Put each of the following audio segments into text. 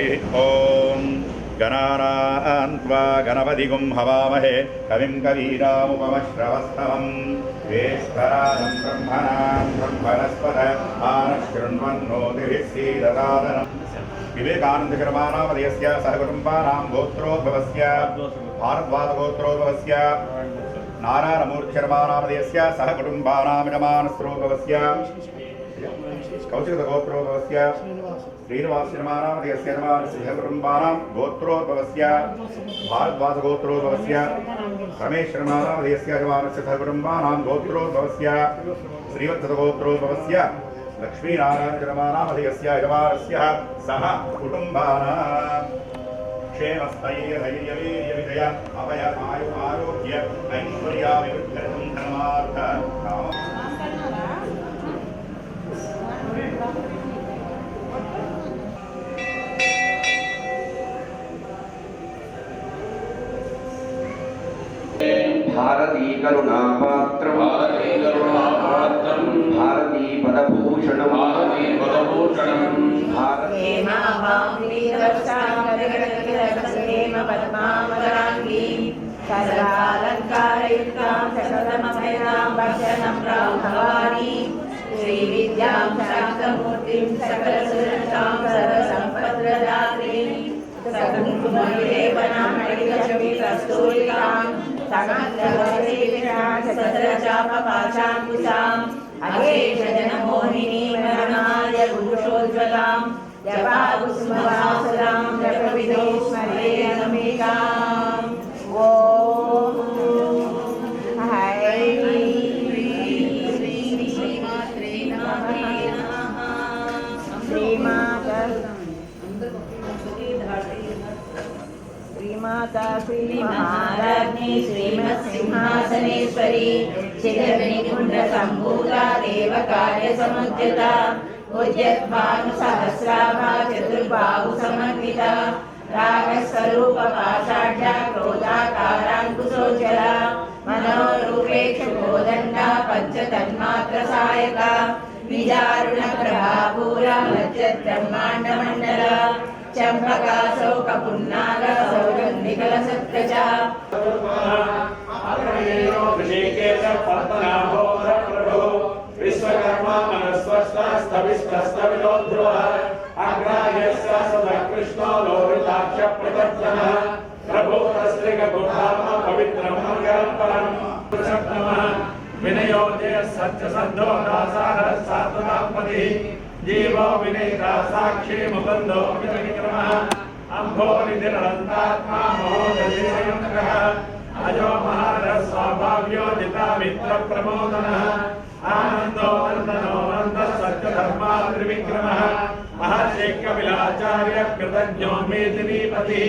हरिः ॐ गणानान्त्वा गणपतिगुं हवामहे कविं कवीरामुपमश्रवस्तमम् वेश्वराजं ब्रह्मणां ब्रह्मणस्पद आनशृण्वन्नोतिभिः सीददादनम् विवेकानन्दशर्मानामदयस्य सहकुटुम्बानां गोत्रोद्भवस्य भारद्वाजगोत्रोद्भवस्य नारायणमूर्तिशर्मानामदयस्य सहकुटुम्बानां यमानस्रोद्भवस्य कौशिकगोत्रोद्भवस्य श्रीनिवासनिर्माणामधिकस्य गोत्रोद्भवस्य भारद्वासगोत्रोद्भवस्य रमेशनिर्माणामधिकस्य जवानस्य गोत्रोद्भवस्य श्रीवत्सगोत्रोद्भवस्य यजमानस्य सह कुटुम्बानाम् अभय आयु आरोग्य భారతీ కరుణాపాత్రం భారతీ కరుణాపాత్రం భారతీ పదభూషణం భారతీ పదభూషణం సదాలంకారయుక్తాం సతతమభయనాం భక్షణం రాం భవానీ శ్రీవిద్యాం శాంతమూర్తిం సకలసురక్షాం సర్వసంపద్రదాత్రీం सगन्धवसेविरासत्रचापपाशाम्बुसाम् अशेषजनमोहिनीं रणाय पुरुषोज्ज्वलां जपाकुसुमवासुरां जपविदो स्मरे महाराज्ञी श्रीमत्सिंहासनेश्वरी चिरनिकुण्डसम्भूता देवकार्यसमुद्यता उद्यद्भानुसहस्राभा चतुर्बाहुसमन्विता रागस्वरूपपाषाढ्या क्रोधाकाराङ्कुशोचरा मनोरूपेक्षुकोदण्डा पञ्चतन्मात्रसायका विदारुणप्रभा पूरा मज्जब्रह्माण्डमण्डला चम्पकासौ कपुन्नागसौ गन्धिकलसत्प्रजा विश्वकर्मा मनस्वस्थस्तविस्तस्तविलो ध्रुवः अग्राह्यस्य सदकृष्णो लोहिताक्ष प्रदर्शनः प्रभोतस्त्रिकगुणाम पवित्रं मङ्गलं परं नमः विनयोजय सत्यसन्धो दासाः सात्वनापतिः जीवो विनेता साक्षी मुकुन्दो मितविक्रमः अम्भो निधिरन्तात्मा महोदधिरयन्तकः अजो महारस्वाभाव्यो जिता मित्रप्रमोदनः। आनन्दो नन्दनो नन्दः सत्यधर्मा त्रिविक्रमः महर्षि कपिलाचार्य कृतज्ञो मेदिनीपति।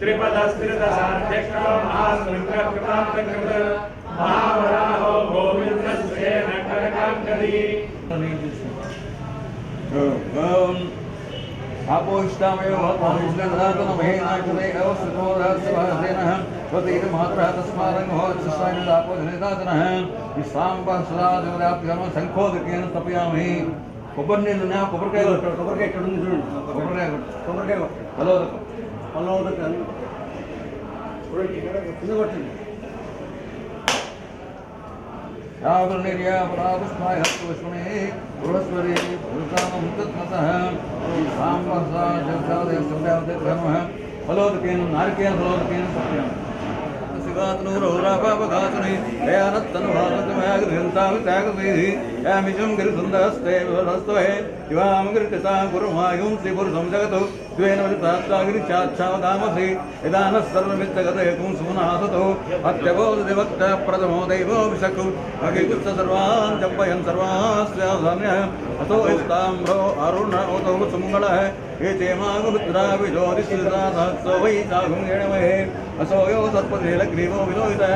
त्रिपदस्त्रिदशाध्यक्षो महासृङ्गकृतान्तकृत महावराहो गोविन्दश्रेण करकाङ्करी आपोष्टामेव आपोष्टनातनमहेनाकृतेरवस्तुतो रहस्यभासेनः त्वतीर्मात्रः तस्मादङ्गभवत्सुष्टायदापोधनिदातनः निस्साम्बसदादिवराप्तिकर्म सङ्खोदकेन तपयामि కొబ్బరినీళ్ళు కొబ్బరికాయ కొబ్బరికాయ ఇక్కడ ఉంది చూడండి కొబ్బరికాయ కొబ్బరికాయ పలవదకం పలవదకం కింద కొట్టండి యావర్ నిర్యాపరాధ స్నాయ హస్తు విష్ణే गुरुस्वरे गुरुकामतत्मतः साम्बसा जगदादय सभ्यावते क्रमः फलोदकेन नारकेन फलोदकेन सत्यम्। शिवातनुरोरापापघातुनि दयानत्तनुभा श्रीपुरुषं जगतु। द्वेन वलितात्तागिरिचाच्छावदामसि इदानः सर्वमित्तगते कुं सुमनासतो अत्यबोधदिवक्ता प्रथमो दैवो विशकु अगिकुत्स सर्वान् चम्पयन् सर्वास्याधान्यः अतो स्ताम्भो अरुण उतो सुमङ्गलः एते मागुरुद्रा विजोरिसुदासो वै साघुं गेणमहे असो यो सर्पदेलग्रीवो विलोहितः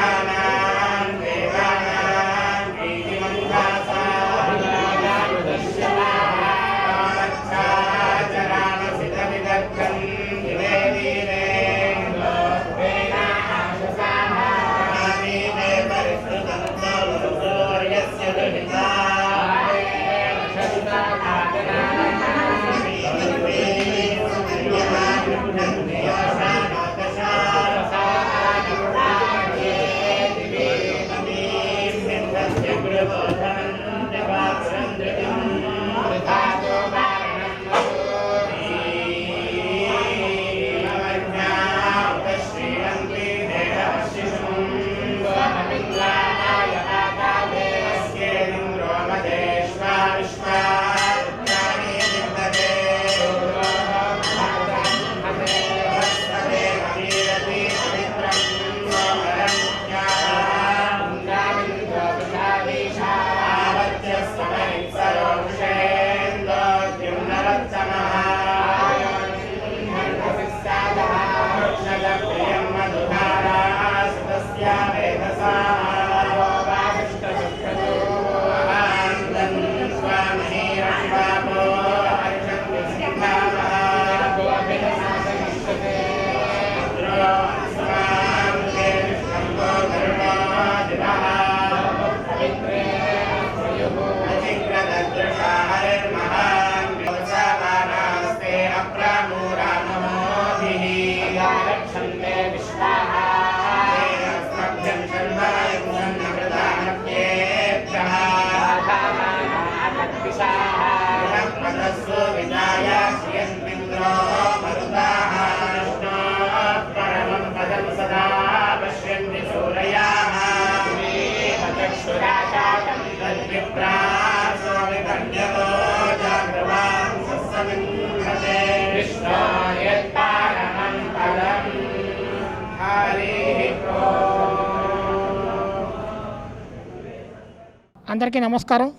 అందరికీ నమస్కారం.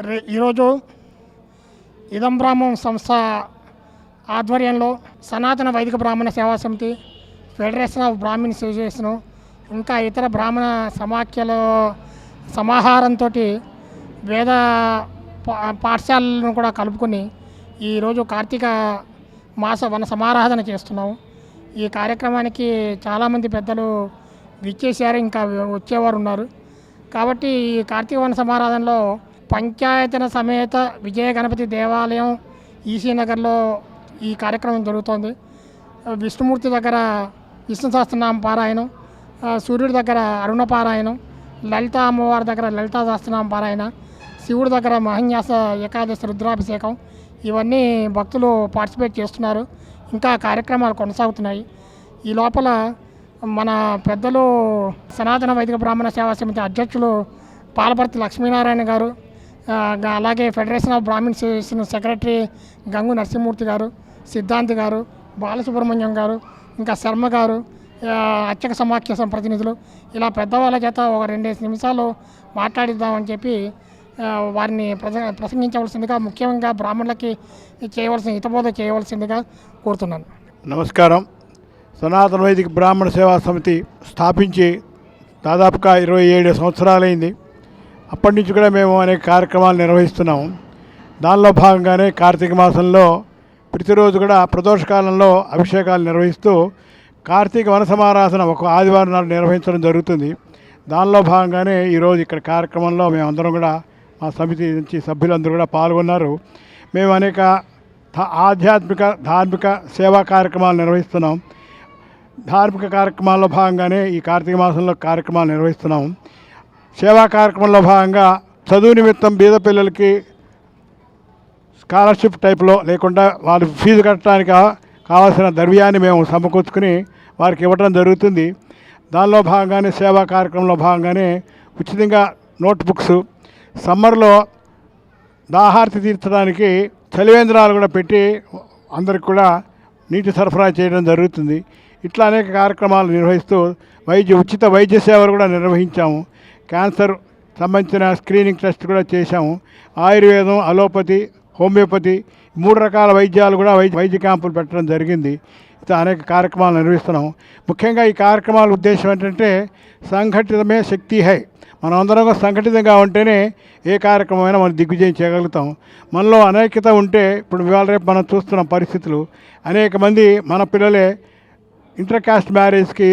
రే ఈరోజు ఇదం బ్రాహ్మం సంస్థ ఆధ్వర్యంలో సనాతన వైదిక బ్రాహ్మణ సేవా సమితి ఫెడరేషన్ ఆఫ్ బ్రాహ్మణ్ అసోసియేషను ఇంకా ఇతర బ్రాహ్మణ సమాఖ్యలో సమాహారంతో వేద పా- కూడా కలుపుకొని ఈరోజు కార్తీక మాస వన సమారాధన చేస్తున్నాము ఈ కార్యక్రమానికి చాలామంది పెద్దలు విచ్చేశారు ఇంకా వచ్చేవారు ఉన్నారు. కాబట్టి ఈ కార్తీక వన సమారాధనలో పంచాయతన సమేత విజయ గణపతి దేవాలయం ఈసీ నగర్లో ఈ కార్యక్రమం జరుగుతోంది. విష్ణుమూర్తి దగ్గర విష్ణు సహస్రనామ పారాయణం సూర్యుడి దగ్గర అరుణ పారాయణం లలిత అమ్మవారి దగ్గర లలితా సహస్రనామ పారాయణ శివుడి దగ్గర మహన్యాస ఏకాదశి రుద్రాభిషేకం ఇవన్నీ భక్తులు పార్టిసిపేట్ చేస్తున్నారు. ఇంకా కార్యక్రమాలు కొనసాగుతున్నాయి. ఈ లోపల మన పెద్దలు సనాతన వైదిక బ్రాహ్మణ సేవా సమితి అధ్యక్షులు పాలపర్తి లక్ష్మీనారాయణ గారు అలాగే federation of brahmin association secretary Gangu Narasimhamurthy garu సిద్ధాంతి గారు బాలసుబ్రహ్మణ్యం గారు ఇంకా శర్మ గారు అర్చక సమాఖ్య ప్రతినిధులు. ఇలా పెద్దవాళ్ళ చేత ఒక రెండేసి నిమిషాలు మాట్లాడిద్దామని చెప్పి వారిని ప్రస ప్రసంగించవలసిందిగా ముఖ్యంగా బ్రాహ్మణులకి చేయవలసిన హితబోధ చేయవలసిందిగా కోరుతున్నాను. నమస్కారం. సనాతన వైదిక బ్రాహ్మణ సేవా సమితి స్థాపించి దాదాపుగా ఇరవై ఏడు సంవత్సరాలైంది. అప్పటి నుంచి కూడా మేము అనేక కార్యక్రమాలు నిర్వహిస్తున్నాము. దానిలో భాగంగానే కార్తీక మాసంలో ప్రతిరోజు కూడా ప్రదోషకాలంలో అభిషేకాలు నిర్వహిస్తూ కార్తీక వనసమారాధన ఒక ఆదివారం నాడు నిర్వహించడం జరుగుతుంది. దానిలో భాగంగానే ఈరోజు ఇక్కడ కార్యక్రమంలో మేమందరం కూడా మా సమితి నుంచి సభ్యులందరూ కూడా పాల్గొన్నారు. మేము అనేక ఆధ్యాత్మిక ధార్మిక సేవా కార్యక్రమాలు నిర్వహిస్తున్నాం. ధార్మిక కార్యక్రమాల్లో భాగంగానే ఈ కార్తీక మాసంలో కార్యక్రమాలు నిర్వహిస్తున్నాం. సేవా కార్యక్రమంలో భాగంగా చదువు నిమిత్తం బీద పిల్లలకి స్కాలర్షిప్ టైప్లో లేకుండా వాళ్ళు ఫీజు కట్టడానికి కావాల్సిన ద్రవ్యాన్ని మేము సమకూర్చుకుని వారికి ఇవ్వడం జరుగుతుంది. దానిలో భాగంగానే సేవా కార్యక్రమంలో భాగంగానే ఉచితంగా నోట్బుక్స్ సమ్మర్లో దాహార్తి తీర్చడానికి చలివేంద్రాలు కూడా పెట్టి అందరికి కూడా నీటి సరఫరా చేయడం జరుగుతుంది. ఇట్లా అనేక కార్యక్రమాలు నిర్వహిస్తూ వైద్య ఉచిత వైద్య సేవలు కూడా నిర్వహించాము. క్యాన్సర్ సంబంధించిన స్క్రీనింగ్ టెస్ట్ కూడా చేశాము. ఆయుర్వేదం అలోపతి హోమియోపతి మూడు రకాల వైద్యాలు కూడా వైద్య వైద్య క్యాంపులు పెట్టడం జరిగింది. ఇట్లా అనేక కార్యక్రమాలు నిర్వహిస్తున్నాం ముఖ్యంగా ఈ కార్యక్రమాల ఉద్దేశం ఏంటంటే సంఘటితమే శక్తి హై. మనం అందరం సంఘటితంగా ఉంటేనే ఏ కార్యక్రమమైనా మనం దిగ్విజయం చేయగలుగుతాం. మనలో అనేకత ఉంటే ఇప్పుడు ఇవాళ రేపు మనం చూస్తున్న పరిస్థితులు. అనేక మంది మన పిల్లలే ఇంటర్ కాస్ట్ మ్యారేజ్కి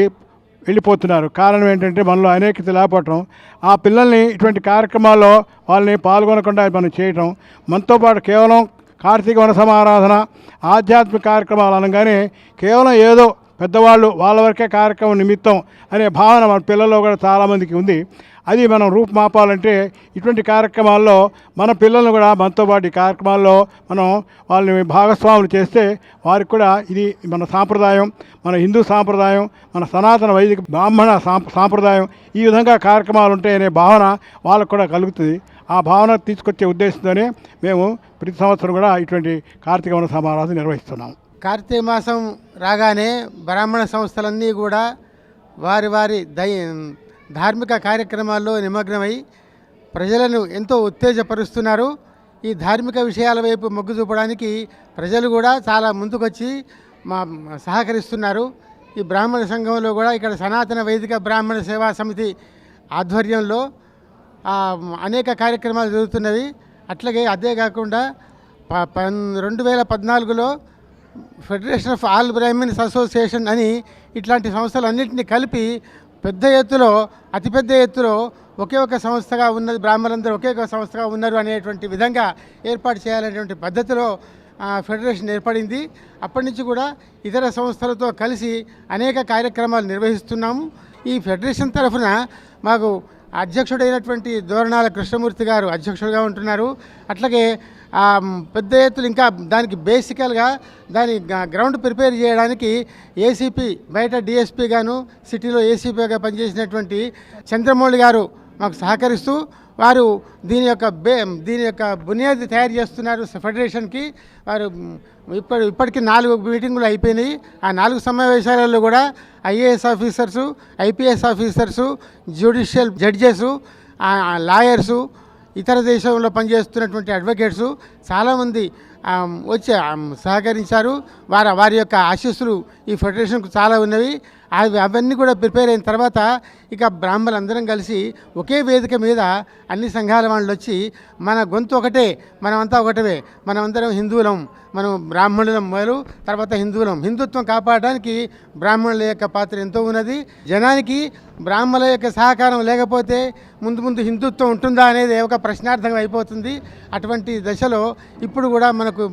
వెళ్ళిపోతున్నారు. కారణం ఏంటంటే మనలో అనేకత లేకపోవటం. ఆ పిల్లల్ని ఇటువంటి కార్యక్రమాల్లో వాళ్ళని పాల్గొనకుండా మనం చేయటం. మనతో పాటు కేవలం కార్తీక వన సమారాధన ఆధ్యాత్మిక కార్యక్రమాలు అనగానే కేవలం ఏదో పెద్దవాళ్ళు వాళ్ళ వరకే కార్యక్రమం నిమిత్తం అనే భావన మన పిల్లల్లో కూడా చాలామందికి ఉంది. అది మనం రూపుమాపాలంటే ఇటువంటి కార్యక్రమాల్లో మన పిల్లలను కూడా మనతో పాటు ఈ కార్యక్రమాల్లో మనం వాళ్ళని భాగస్వాములు చేస్తే వారికి కూడా ఇది మన సాంప్రదాయం మన హిందూ సాంప్రదాయం మన సనాతన వైదిక బ్రాహ్మణ సాం సాంప్రదాయం ఈ విధంగా కార్యక్రమాలు ఉంటాయనే భావన వాళ్ళకు కూడా కలుగుతుంది. ఆ భావన తీసుకొచ్చే ఉద్దేశంతోనే మేము ప్రతి సంవత్సరం కూడా ఇటువంటి కార్తీక వన సమారాధన నిర్వహిస్తున్నాం కార్తీక మాసం రాగానే బ్రాహ్మణ సంస్థలన్నీ కూడా వారి వారి దై ధార్మిక కార్యక్రమాల్లో నిమగ్నమై ప్రజలను ఎంతో ఉత్తేజపరుస్తున్నారు. ఈ ధార్మిక విషయాల వైపు మొగ్గు చూపడానికి ప్రజలు కూడా చాలా ముందుకొచ్చి మా సహకరిస్తున్నారు. ఈ బ్రాహ్మణ సంఘంలో కూడా ఇక్కడ సనాతన వైదిక బ్రాహ్మణ సేవా సమితి ఆధ్వర్యంలో అనేక కార్యక్రమాలు జరుగుతున్నవి. అట్లాగే అదే కాకుండా ప- పన్ రెండు వేల పద్నాలుగులో federation of all brahmins association అని ఇట్లాంటి సంస్థలన్నింటినీ కలిపి పెద్ద ఎత్తులో అతిపెద్ద ఎత్తులో ఒకే ఒక సంస్థగా ఉన్నది బ్రాహ్మణులందరూ ఒకే ఒక సంస్థగా ఉన్నారు అనేటువంటి విధంగా ఏర్పాటు చేయాలనేటువంటి పద్ధతిలో ఫెడరేషన్ ఏర్పడింది. అప్పటి నుంచి కూడా ఇతర సంస్థలతో కలిసి అనేక కార్యక్రమాలు నిర్వహిస్తున్నాము. ఈ ఫెడరేషన్ తరఫున మాకు అధ్యక్షుడైనటువంటి దోరణాల కృష్ణమూర్తి గారు అధ్యక్షుడిగా ఉంటున్నారు. అట్లాగే పెద్ద ఎత్తులు ఇంకా దానికి బేసికల్గా దాని గ్రౌండ్ ప్రిపేర్ చేయడానికి ఏసీపీ బయట డిఎస్పీ గాను సిటీలో ఏసీపీగా పనిచేసినటువంటి చంద్రమౌళి గారు మాకు సహకరిస్తూ వారు దీని యొక్క బే దీని యొక్క బునియాది తయారు చేస్తున్నారు ఫెడరేషన్కి. వారు ఇప్పటి ఇప్పటికీ నాలుగు మీటింగులు అయిపోయినాయి. ఆ నాలుగు సమావేశాలలో కూడా IAS officers IPS officers judicial judges lawyers ఇతర దేశంలో పనిచేస్తున్నటువంటి అడ్వకేట్సు చాలామంది వచ్చి సహకరించారు. వారి వారి యొక్క ఆశీస్సులు ఈ ఫెడరేషన్కు చాలా ఉన్నవి. అవి అవన్నీ కూడా ప్రిపేర్ అయిన తర్వాత ఇక బ్రాహ్మణులందరం కలిసి ఒకే వేదిక మీద అన్ని సంఘాల వాళ్ళు వచ్చి మన గొంతు ఒకటే మనమంతా ఒకటే మనమందరం హిందువులం మనం బ్రాహ్మణులం మొదలు తర్వాత హిందువులం. హిందుత్వం కాపాడడానికి బ్రాహ్మణుల యొక్క పాత్ర ఎంతో ఉన్నది. జనానికి బ్రాహ్మణుల యొక్క సహకారం లేకపోతే ముందు ముందు హిందుత్వం ఉంటుందా అనేది ఒక ప్రశ్నార్థం అయిపోతుంది. అటువంటి దశలో ఇప్పుడు కూడా మనకు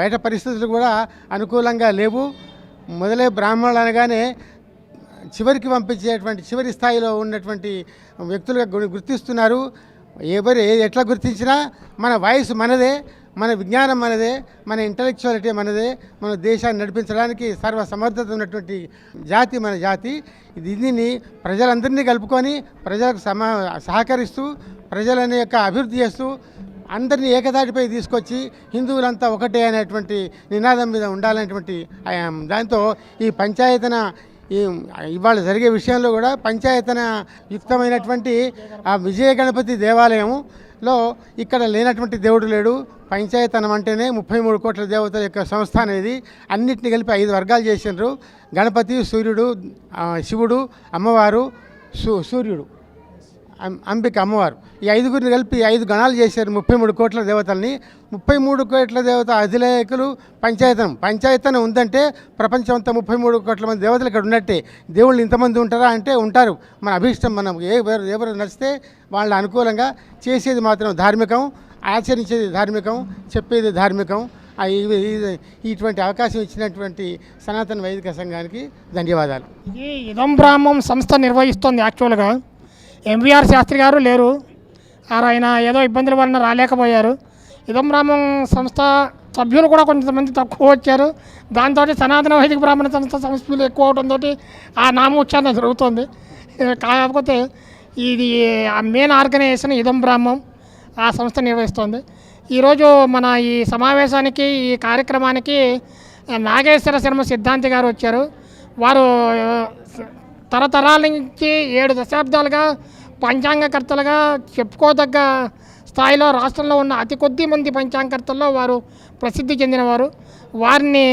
బయట పరిస్థితులు కూడా అనుకూలంగా లేవు. మొదలే బ్రాహ్మణులు అనగానే చివరికి పంపించేటువంటి చివరి స్థాయిలో ఉన్నటువంటి వ్యక్తులుగా గుర్తిస్తున్నారు. ఎవరు ఎట్లా గుర్తించినా మన వయసు మనదే మన విజ్ఞానం మనదే మన ఇంటలెక్చువాలిటీ మనదే మన దేశాన్ని నడిపించడానికి సర్వ సమర్థత ఉన్నటువంటి జాతి మన జాతి. దీనిని ప్రజలందరినీ కలుపుకొని ప్రజలకు సమా సహకరిస్తూ ప్రజలని యొక్క అభివృద్ధి చేస్తూ అందరినీ ఏకదాటిపై తీసుకొచ్చి హిందువులంతా ఒకటే అనేటువంటి నినాదం మీద ఉండాలనేటువంటి దాంతో ఈ పంచాయతన ఈ ఇవాళ జరిగే విషయంలో కూడా పంచాయతన యుక్తమైనటువంటి ఆ విజయ గణపతి దేవాలయంలో ఇక్కడ లేనటువంటి దేవుడు లేడు. పంచాయతనం అంటేనే ముప్పై మూడు కోట్ల దేవతల యొక్క సంస్థ అనేది అన్నింటిని కలిపి ఐదు వర్గాలు చేసినారు గణపతి సూర్యుడు శివుడు అమ్మవారు సూ సూర్యుడు. అంబిక అమ్మవారు. ఈ ఐదుగురిని కలిపి ఐదు గణాలు చేశారు ముప్పై మూడు కోట్ల దేవతల్ని. ముప్పై మూడు కోట్ల దేవత అధిలేఖలు పంచాయతనం. పంచాయతనం ఉందంటే ప్రపంచం అంతా ముప్పై మూడు కోట్ల మంది దేవతలు ఇక్కడ ఉన్నట్టే. దేవుళ్ళు ఇంతమంది ఉంటారా అంటే ఉంటారు. మన అభీష్టం మనం ఏ ఎవరు నచ్చితే వాళ్ళ అనుకూలంగా చేసేది మాత్రం ధార్మికం ఆచరించేది ధార్మికం చెప్పేది ధార్మికం. ఇటువంటి అవకాశం ఇచ్చినటువంటి సనాతన వైదిక సంఘానికి ధన్యవాదాలు. ఇది ఇదం బ్రాహ్మం సంస్థ నిర్వహిస్తోంది యాక్చువల్గా ఎంవీఆర్ శాస్త్రి గారు లేరు. ఆయన ఏదో ఇబ్బందుల వలన రాలేకపోయారు. ఇదం బ్రాహ్మం సంస్థ సభ్యులు కూడా కొంతమంది తక్కువ వచ్చారు. దాంతో సనాతన వైదిక బ్రాహ్మణ సంస్థ సభ్యులు ఎక్కువ అవడంతో ఆ నామోచ్చారణ జరుగుతుంది. కాకపోతే ఇది ఆ మెయిన్ ఆర్గనైజేషన్ ఇదం బ్రాహ్మం ఆ సంస్థ నిర్వహిస్తోంది. ఈరోజు మన ఈ సమావేశానికి ఈ కార్యక్రమానికి నాగేశ్వర శర్మ సిద్ధాంతి గారు వచ్చారు. వారు తరతరాల నుంచి ఏడు దశాబ్దాలుగా పంచాంగకర్తలుగా చెప్పుకోదగ్గ స్థాయిలో రాష్ట్రంలో ఉన్న అతి కొద్ది మంది పంచాంగకర్తల్లో వారు ప్రసిద్ధి చెందినవారు. వారిని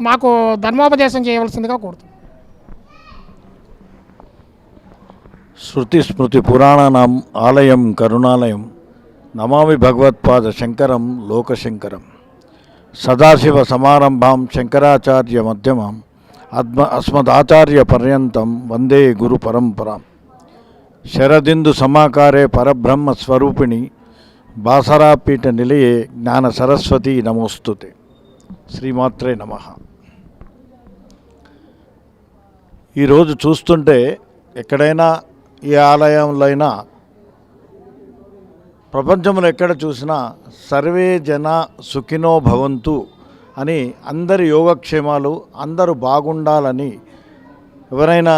మాకు ధర్మోపదేశం చేయవలసిందిగా కోరుతుంది శృతి స్మృతి పురాణానాం ఆలయం కరుణాలయం నమామి భగవత్పాద శంకరం లోకశంకరం సదాశివ సమారంభాం శంకరాచార్య మధ్యమం అద్మ అస్మదాచార్య పర్యంతం వందే గురు పరంపరాం. శరదిందు సమాకారే పరబ్రహ్మ స్వరూపిణి బాసరాపీఠ నిలయే జ్ఞాన సరస్వతి నమోస్తుతే. శ్రీమాత్రే నమః. ఈరోజు చూస్తుంటే ఎక్కడైనా ఏ ఆలయంలో అయినా ప్రపంచంలో ఎక్కడ చూసినా సర్వే జన సుఖినో భవంతు అని అందరి యోగక్షేమాలు అందరూ బాగుండాలని ఎవరైనా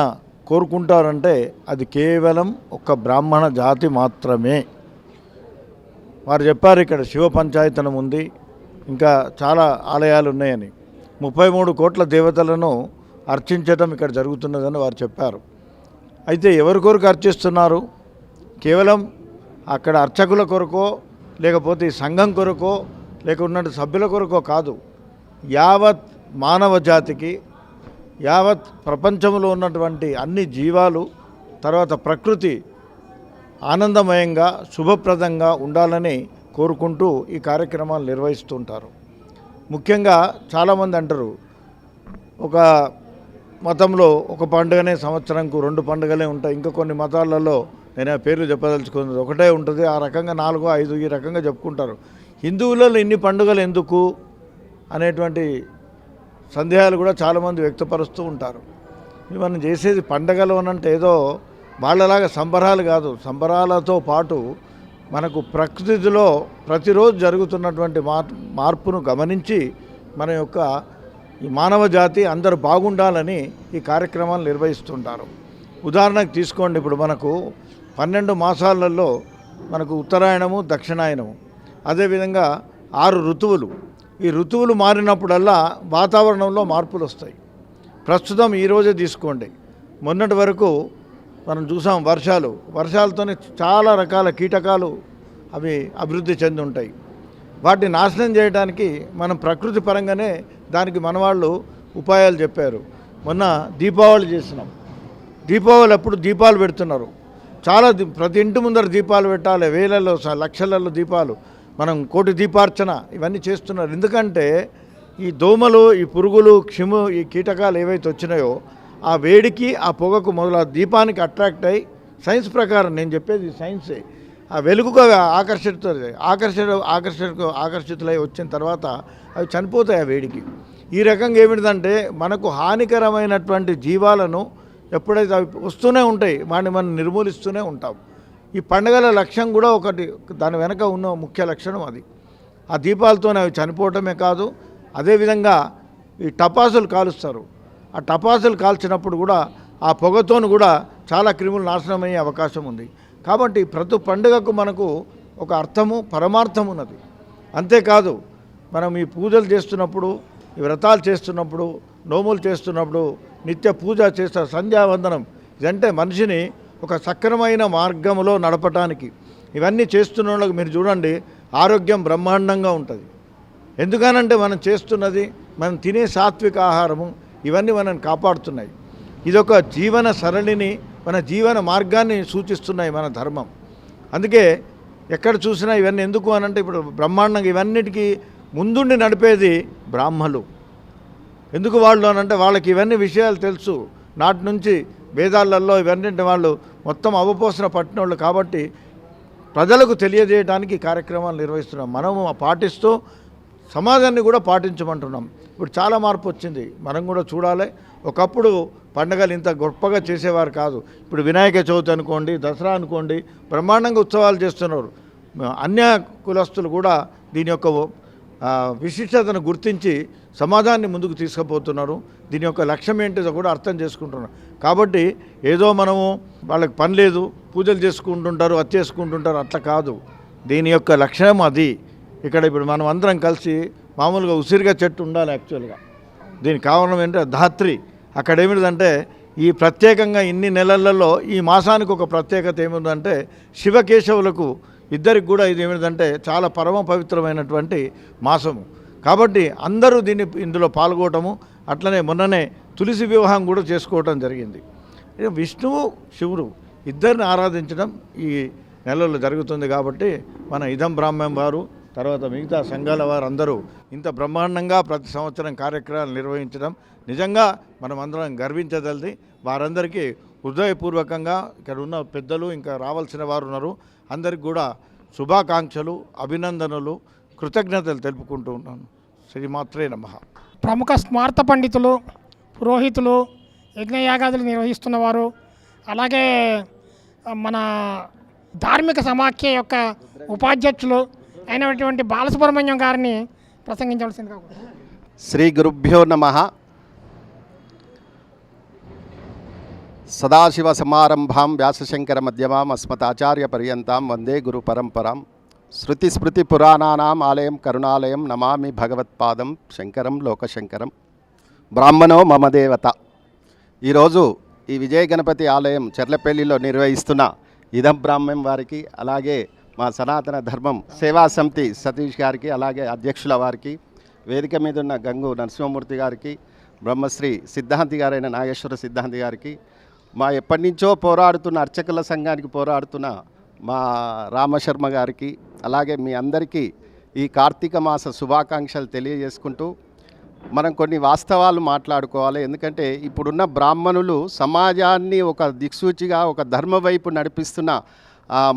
కోరుకుంటారంటే అది కేవలం ఒక బ్రాహ్మణ జాతి మాత్రమే. వారు చెప్పారు ఇక్కడ శివ పంచాయతనం ఉంది ఇంకా చాలా ఆలయాలు ఉన్నాయని. ముప్పై మూడు కోట్ల దేవతలను అర్చించడం ఇక్కడ జరుగుతున్నదని వారు చెప్పారు. అయితే ఎవరి కొరకు అర్చిస్తున్నారు? కేవలం అక్కడ అర్చకుల కొరకో లేకపోతే సంఘం కొరకో లేక ఉన్న సభ్యుల కొరకో కాదు. యావత్ మానవ జాతికి యావత్ ప్రపంచంలో ఉన్నటువంటి అన్ని జీవాలు తర్వాత ప్రకృతి ఆనందమయంగా శుభప్రదంగా ఉండాలని కోరుకుంటూ ఈ కార్యక్రమాలు నిర్వహిస్తుంటారు ముఖ్యంగా చాలామంది అంటారు ఒక మతంలో ఒక పండుగనే సంవత్సరంకు రెండు పండుగలే ఉంటాయి. ఇంకా కొన్ని మతాలలో నేను ఆ పేర్లు చెప్పదలుచుకున్నది ఒకటే ఉంటుంది. ఆ రకంగా నాలుగో ఐదు ఈ రకంగా చెప్పుకుంటారు. హిందువులలో ఇన్ని పండుగలు ఎందుకు? అనేటువంటి సందేహాలు కూడా చాలామంది వ్యక్తపరుస్తూ ఉంటారు. మనం చేసేది పండగలు అనంటే ఏదో వాళ్ళలాగా సంబరాలు కాదు. సంబరాలతో పాటు మనకు ప్రకృతిలో ప్రతిరోజు జరుగుతున్నటువంటి మార్పును గమనించి మన యొక్క ఈ మానవ జాతి అందరూ బాగుండాలని ఈ కార్యక్రమాలు నిర్వహిస్తుంటారు. ఉదాహరణకు తీసుకోండి ఇప్పుడు మనకు పన్నెండు మాసాలలో మనకు ఉత్తరాయణము దక్షిణాయనము. అదేవిధంగా ఆరు ఋతువులు. ఈ ఋతువులు మారినప్పుడల్లా వాతావరణంలో మార్పులు వస్తాయి. ప్రస్తుతం ఈరోజే తీసుకోండి. మొన్నటి వరకు మనం చూసాం వర్షాలు. వర్షాలతోనే చాలా రకాల కీటకాలు అవి అభివృద్ధి చెంది ఉంటాయి. వాటిని నాశనం చేయడానికి మనం ప్రకృతి పరంగానే దానికి మనవాళ్ళు ఉపాయాలు చెప్పారు. మొన్న దీపావళి చేసినాం. దీపావళి అప్పుడు దీపాలు పెడుతున్నారు. చాలా దీ- ప్రతి ఇంటి ముందర దీపాలు పెట్టాలి. వేలలో స- లక్షలలో దీపాలు. మనం కోటి దీపార్చన ఇవన్నీ చేస్తున్నారు. ఎందుకంటే ఈ దోమలు ఈ పురుగులు క్షిము ఈ కీటకాలు ఏవైతే వచ్చినాయో ఆ వేడికి ఆ పొగకు మొదలు దీపానికి అట్రాక్ట్ అయ్యి సైన్స్ ప్రకారం నేను చెప్పేది సైన్సే. ఆ వెలుగుగా ఆకర్షితుంది ఆకర్షిత ఆకర్షణ ఆకర్షణ ఆకర్షితులై వచ్చిన తర్వాత అవి చనిపోతాయి ఆ వేడికి. ఈ రకంగా ఏమిటిదంటే మనకు హానికరమైనటువంటి జీవాలను ఎప్పుడైతే అవి వస్తూనే ఉంటాయి వాటిని మనం నిర్మూలిస్తూనే ఉంటాం. ఈ పండుగల లక్ష్యం కూడా ఒకటి దాని వెనక ఉన్న ముఖ్య లక్షణం అది. ఆ దీపాలతోనే అవి చనిపోవటమే కాదు అదేవిధంగా ఈ టపాసులు కాలుస్తారు. ఆ టపాసులు కాల్చినప్పుడు కూడా ఆ పొగతోను కూడా చాలా క్రిములు నాశనం అయ్యే అవకాశం ఉంది. కాబట్టి ప్రతి పండుగకు మనకు ఒక అర్థము పరమార్థం ఉన్నది. అంతేకాదు మనం ఈ పూజలు చేస్తున్నప్పుడు ఈ వ్రతాలు చేస్తున్నప్పుడు నోములు చేస్తున్నప్పుడు నిత్య పూజ చేస్తారు సంధ్యావందనం ఇదంటే మనిషిని ఒక సక్రమైన మార్గంలో నడపటానికి. ఇవన్నీ చేస్తున్న వాళ్ళకి మీరు చూడండి ఆరోగ్యం బ్రహ్మాండంగా ఉంటుంది. ఎందుకనంటే మనం చేస్తున్నది మనం తినే సాత్విక ఆహారము ఇవన్నీ మనం కాపాడుతున్నాయి. ఇదొక జీవన సరళిని మన జీవన మార్గాన్ని సూచిస్తున్నాయి మన ధర్మం. అందుకే ఎక్కడ చూసినా ఇవన్నీ ఎందుకు అనంటే ఇప్పుడు బ్రహ్మాండంగా ఇవన్నిటికీ ముందుండి నడిపేది బ్రాహ్మలు. ఎందుకు వాళ్ళు అనంటే వాళ్ళకి ఇవన్నీ విషయాలు తెలుసు. నాటి నుంచి వేదాలలో ఇవన్నీ వాళ్ళు మొత్తం అవపోసన పట్టిన వాళ్ళు కాబట్టి ప్రజలకు తెలియజేయడానికి కార్యక్రమాలు నిర్వహిస్తున్నాం. మనము పాటిస్తూ సమాజాన్ని కూడా పాటించమంటున్నాం. ఇప్పుడు చాలా మార్పు వచ్చింది. మనం కూడా చూడాలి. ఒకప్పుడు పండగలు ఇంత గొప్పగా చేసేవారు కాదు. ఇప్పుడు వినాయక చవితి అనుకోండి దసరా అనుకోండి బ్రహ్మాండంగా ఉత్సవాలు చేస్తున్నారు. అన్య కులస్తులు కూడా దీని యొక్క విశిష్టతను గుర్తించి సమాజాన్ని ముందుకు తీసుకుపోతున్నారు. దీని యొక్క లక్ష్యం ఏంటిదో కూడా అర్థం చేసుకుంటున్నారు. కాబట్టి ఏదో మనము వాళ్ళకి పని లేదు పూజలు చేసుకుంటుంటారు అది చేసుకుంటుంటారు అట్లా కాదు. దీని యొక్క లక్ష్యం అది. ఇక్కడ ఇప్పుడు మనం అందరం కలిసి మామూలుగా ఉసిరిగా చెట్టు ఉండాలి యాక్చువల్గా. దీనికి కారణం ఏంటంటే ధాత్రి. అక్కడ ఏమిటంటే ఈ ప్రత్యేకంగా ఇన్ని నెలలలో ఈ మాసానికి ఒక ప్రత్యేకత ఏమిటంటే శివకేశవులకు ఇద్దరికి కూడా ఇది ఏమిటంటే చాలా పరమ పవిత్రమైనటువంటి మాసము. కాబట్టి అందరూ దీన్ని ఇందులో పాల్గొనటము అట్లనే మొన్ననే తులసి వివాహం కూడా చేసుకోవటం జరిగింది. విష్ణువు శివుడు ఇద్దరిని ఆరాధించడం ఈ నెలలో జరుగుతుంది కాబట్టి మన ఇదం బ్రాహ్మణం వారు తర్వాత మిగతా సంఘాల వారందరూ ఇంత బ్రహ్మాండంగా ప్రతి సంవత్సరం కార్యక్రమాలు నిర్వహించడం నిజంగా మనం అందరం గర్వించదలది. వారందరికీ హృదయపూర్వకంగా ఇక్కడ ఉన్న పెద్దలు ఇంకా రావాల్సిన వారు ఉన్నారు. అందరికి కూడా శుభాకాంక్షలు అభినందనలు కృతజ్ఞతలు తెలుపుకుంటూ ఉన్నాను. శ్రీమాత్రే నమః. ప్రముఖ స్మార్త పండితులు పురోహితులు యజ్ఞయాగాదులు నిర్వహిస్తున్నవారు అలాగే మన ధార్మిక సమాఖ్య యొక్క ఉపాధ్యక్షులు అయినటువంటి బాలసుబ్రహ్మణ్యం గారిని ప్రసంగించవలసిందిగా. శ్రీ గురుభ్యో నమ. సదాశివ సమారంభాం వ్యాసశంకర మధ్యమాం అస్మతాచార్య పర్యంతం వందే గురు పరంపరాం. శృతి స్మృతి పురాణానాం ఆలయం కరుణాలయం నమామి భగవత్పాదం శంకరం లోకశంకరం. బ్రాహ్మణో మమ దేవత. ఈరోజు ఈ విజయ గణపతి ఆలయం చెర్లపల్లిలో నిర్వహిస్తున్న ఇదం బ్రాహ్మణం వారికి అలాగే మా సనాతన ధర్మం సేవా సమితి సతీష్ గారికి అలాగే అధ్యక్షుల వారికి వేదిక మీద ఉన్న గంగు నరసింహమూర్తి గారికి బ్రహ్మశ్రీ సిద్ధాంతి గారైన నాగేశ్వర సిద్ధాంతి గారికి మా ఎప్పటి నుంచో పోరాడుతున్న అర్చకుల సంఘానికి పోరాడుతున్న మా రామశర్మ గారికి అలాగే మీ అందరికీ ఈ కార్తీక మాస శుభాకాంక్షలు తెలియజేసుకుంటూ మనం కొన్ని వాస్తవాలు మాట్లాడుకోవాలి. ఎందుకంటే ఇప్పుడున్న బ్రాహ్మణులు సమాజాన్ని ఒక దిక్సూచిగా ఒక ధర్మ వైపు నడిపిస్తున్న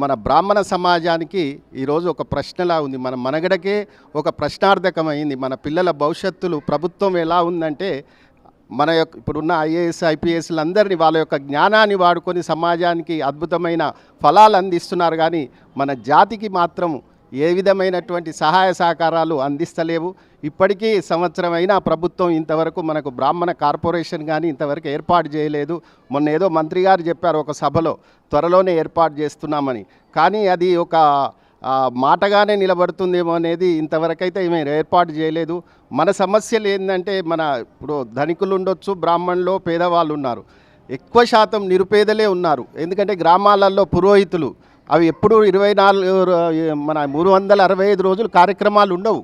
మన బ్రాహ్మణ సమాజానికి ఈరోజు ఒక ప్రశ్నలా ఉంది. మన మనగడకే ఒక ప్రశ్నార్థకమైంది. మన పిల్లల భవిష్యత్తులు ప్రభుత్వం ఎలా ఉందంటే మన యొక్క ఇప్పుడున్న ఐఏఎస్ ఐపీఎస్లు అందరినీ వాళ్ళ యొక్క జ్ఞానాన్ని వాడుకొని సమాజానికి అద్భుతమైన ఫలాలు అందిస్తున్నారు కానీ మన జాతికి మాత్రం ఏ విధమైనటువంటి సహాయ సహకారాలు అందిస్తలేవు. ఇప్పటికీ సంవత్సరం అయినా ప్రభుత్వం ఇంతవరకు మనకు బ్రాహ్మణ కార్పొరేషన్ కానీ ఇంతవరకు ఏర్పాటు చేయలేదు. మొన్న ఏదో మంత్రి గారు చెప్పారు ఒక సభలో త్వరలోనే ఏర్పాటు చేస్తున్నామని. కానీ అది ఒక మాటగానే నిలబడుతుందేమో అనేది ఇంతవరకైతే ఏమీ ఏర్పాటు చేయలేదు. మన సమస్యలు ఏంటంటే మన ఇప్పుడు ధనికులు ఉండొచ్చు బ్రాహ్మణులు పేదవాళ్ళు ఉన్నారు. ఎక్కువ శాతం నిరుపేదలే ఉన్నారు. ఎందుకంటే గ్రామాలలో పురోహితులు అవి ఎప్పుడు ఇరవై నాలుగు మన మూడు వందల అరవై ఐదు రోజులు కార్యక్రమాలు ఉండవు.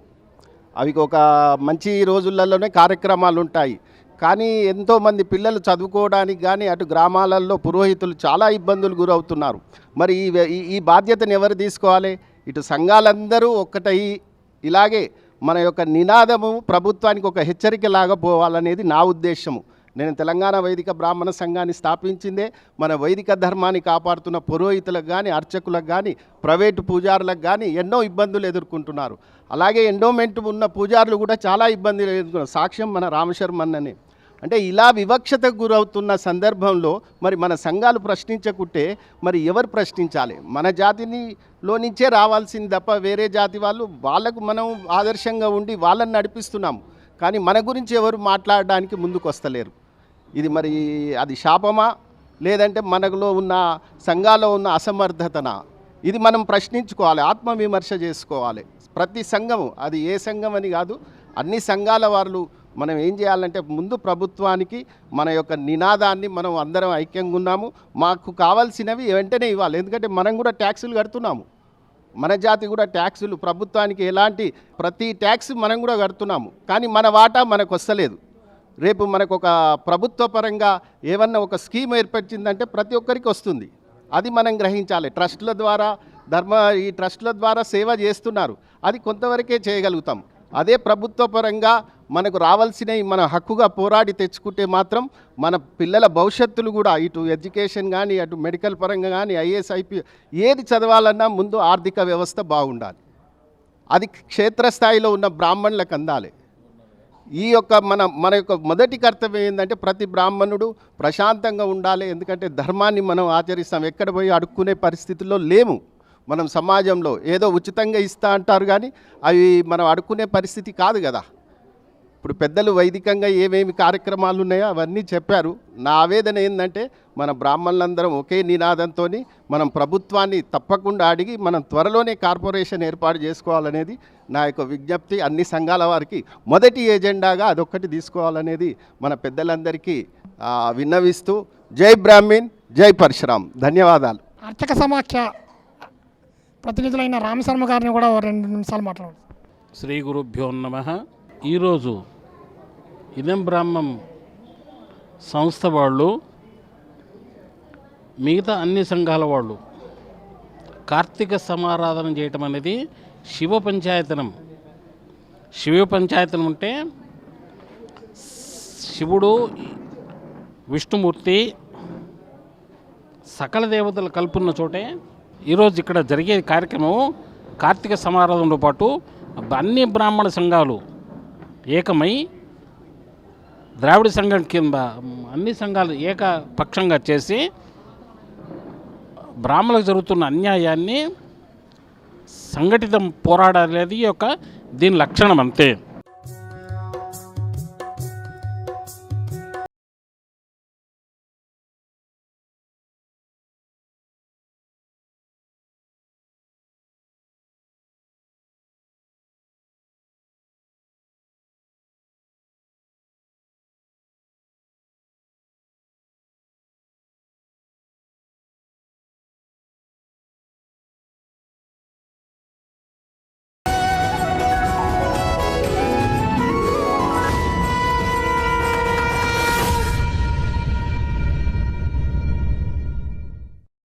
అవి ఒక మంచి రోజులలోనే కార్యక్రమాలు ఉంటాయి. కానీ ఎంతోమంది పిల్లలు చదువుకోవడానికి కానీ అటు గ్రామాలలో పురోహితులు చాలా ఇబ్బందులు గురవుతున్నారు. మరి ఈ ఈ- బాధ్యతను ఎవరు తీసుకోవాలి? ఇటు సంఘాలందరూ ఒక్కటై ఇలాగే మన యొక్క నినాదము ప్రభుత్వానికి ఒక హెచ్చరికలాగా పోవాలనేది నా ఉద్దేశము. నేను తెలంగాణ వైదిక బ్రాహ్మణ సంఘాన్ని స్థాపించిందే మన వైదిక ధర్మాన్ని కాపాడుతున్న పురోహితులకు కానీ అర్చకులకు కానీ ప్రైవేటు పూజారులకు కానీ ఎన్నో ఇబ్బందులు ఎదుర్కొంటున్నారు. అలాగే ఎండోమెంట్ ఉన్న పూజారులు కూడా చాలా ఇబ్బందులు ఎదుర్కొన్నారు సాక్ష్యం మన రామశర్మన్ననే. అంటే ఇలా వివక్షతకు గురవుతున్న సందర్భంలో మరి మన సంఘాలు ప్రశ్నించకుంటే మరి ఎవరు ప్రశ్నించాలి? మన జాతిని లో నుంచే రావాల్సింది తప్ప వేరే జాతి వాళ్ళు వాళ్ళకు మనం ఆదర్శంగా ఉండి వాళ్ళని నడిపిస్తున్నాము. కానీ మన గురించి ఎవరు మాట్లాడడానికి ముందుకు వస్తలేరు ఇది మరి అది శాపమా? లేదంటే మనలో ఉన్న సంఘాలో ఉన్న అసమర్థతన? ఇది మనం ప్రశ్నించుకోవాలి ఆత్మవిమర్శ చేసుకోవాలి. ప్రతి సంఘము అది ఏ సంఘం అని కాదు అన్ని సంఘాల వాళ్ళు మనం ఏం చేయాలంటే ముందు ప్రభుత్వానికి మన యొక్క నినాదాన్ని మనం అందరం ఐక్యంగా ఉన్నాము. మాకు కావాల్సినవి వెంటనే ఇవ్వాలి. ఎందుకంటే మనం కూడా ట్యాక్సులు కడుతున్నాము. మన జాతి కూడా ట్యాక్సులు ప్రభుత్వానికి ఎలాంటి ప్రతి ట్యాక్స్ మనం కూడా కడుతున్నాము. కానీ మన వాటా మనకు వస్తలేదు. రేపు మనకు ఒక ప్రభుత్వ పరంగా ఏమన్నా ఒక స్కీమ్ ఏర్పరిచిందంటే ప్రతి ఒక్కరికి వస్తుంది. అది మనం గ్రహించాలి. ట్రస్టుల ద్వారా ధర్మ ఈ ట్రస్టుల ద్వారా సేవ చేస్తున్నారు. అది కొంతవరకే చేయగలుగుతాం. అదే ప్రభుత్వ పరంగా మనకు రావాల్సినవి మన హక్కుగా పోరాడి తెచ్చుకుంటే మాత్రం మన పిల్లల భవిష్యత్తులు కూడా ఇటు ఎడ్యుకేషన్ కానీ అటు మెడికల్ పరంగా కానీ ఐఏఎస్ ఐపీ ఏది చదవాలన్నా ముందు ఆర్థిక వ్యవస్థ బాగుండాలి. అది క్షేత్రస్థాయిలో ఉన్న బ్రాహ్మణులకు అందాలి. ఈ యొక్క మన మన యొక్క మొదటి కర్తవ్యం ఏంటంటే ప్రతి బ్రాహ్మణుడు ప్రశాంతంగా ఉండాలి. ఎందుకంటే ధర్మాన్ని మనం ఆచరిస్తాం. ఎక్కడ పోయి అడుక్కునే పరిస్థితుల్లో లేము. మనం సమాజంలో ఏదో ఉచితంగా ఇస్తా అంటారు కానీ అవి మనం అడుక్కునే పరిస్థితి కాదు కదా. ఇప్పుడు పెద్దలు వైదికంగా ఏమేమి కార్యక్రమాలు ఉన్నాయో అవన్నీ చెప్పారు. నా ఆవేదన ఏంటంటే మన బ్రాహ్మణులందరం ఒకే నినాదంతో మనం ప్రభుత్వాన్ని తప్పకుండా అడిగి మనం త్వరలోనే కార్పొరేషన్ ఏర్పాటు చేసుకోవాలనేది నా యొక్క విజ్ఞప్తి. అన్ని సంఘాల వారికి మొదటి ఏజెండాగా అదొక్కటి తీసుకోవాలనేది మన పెద్దలందరికీ విన్నవిస్తూ జై బ్రాహ్మణ్ జై పరశురామ్. ధన్యవాదాలు. అర్చక సమాఖ్య. ప్రతినిధులైన రామశర్మ గారిని కూడా రెండు నిమిషాలు మాట్లాడారు శ్రీ గురుభ్యో నమ. ఈరోజు ఇదం బ్రాహ్మం సంస్థ వాళ్ళు మిగతా అన్ని సంఘాల వాళ్ళు కార్తీక సమారాధన చేయటం అనేది శివ పంచాయతనం. శివ పంచాయతనం అంటే శివుడు విష్ణుమూర్తి సకల దేవతలు కలుపున్న చోటే ఈరోజు ఇక్కడ జరిగే కార్యక్రమం కార్తీక సమారాధనతో పాటు అన్ని బ్రాహ్మణ సంఘాలు ఏకమై ద్రావిడ సంఘం కింద అన్ని సంఘాలు ఏకపక్షంగా చేసి బ్రాహ్మణులకు జరుగుతున్న అన్యాయాన్ని సంఘటితం పోరాడాలనేది ఈ యొక్క దీని లక్షణం అంతే.